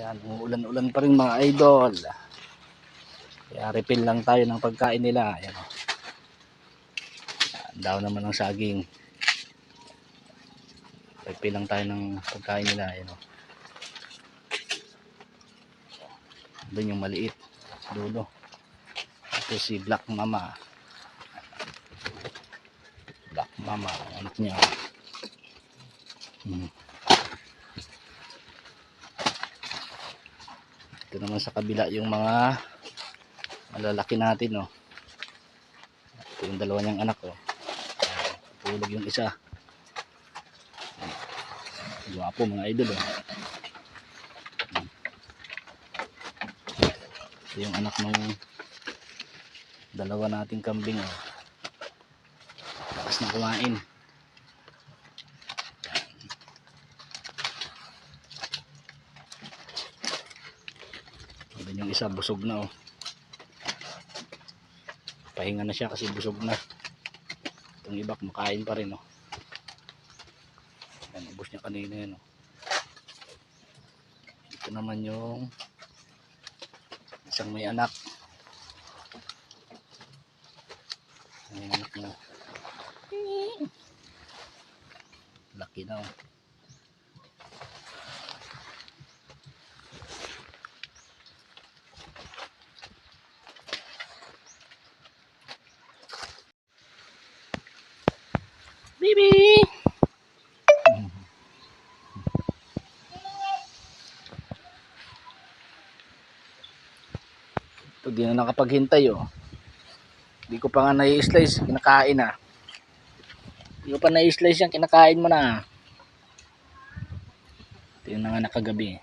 Yan, umuulan-ulan pa rin mga idol. Kaya refill lang tayo ng pagkain nila. Ayan o. Yan, daw naman ng saging. Refill lang tayo ng pagkain nila. Ayan o. Doon yung maliit. Dulo. Ito si Black Mama. Black Mama. Anak niya. Hmm. Ito naman sa kabila yung mga malalaki natin, oh. Ito yung dalawa niyang anak, oh. Tulog yung isa. Gwapo mga idol, oh. Ito yung anak ng dalawa nating kambing, oh. Lakas na kumain. Doon yung isa busog na oh. Pahinga na siya kasi busog na. Itong iba kumakain pa rin oh. Yan, ubos niya kanina yan oh. Ito naman yung isang may anak. May anak na. Laki na oh. Bibi! Ito di na nakapaghintay oh. Di ko pa nga nai-slice, kinakain na. Di ko pa nai-slice yan, kinakain mo na. Ito yung nanganak kagabi.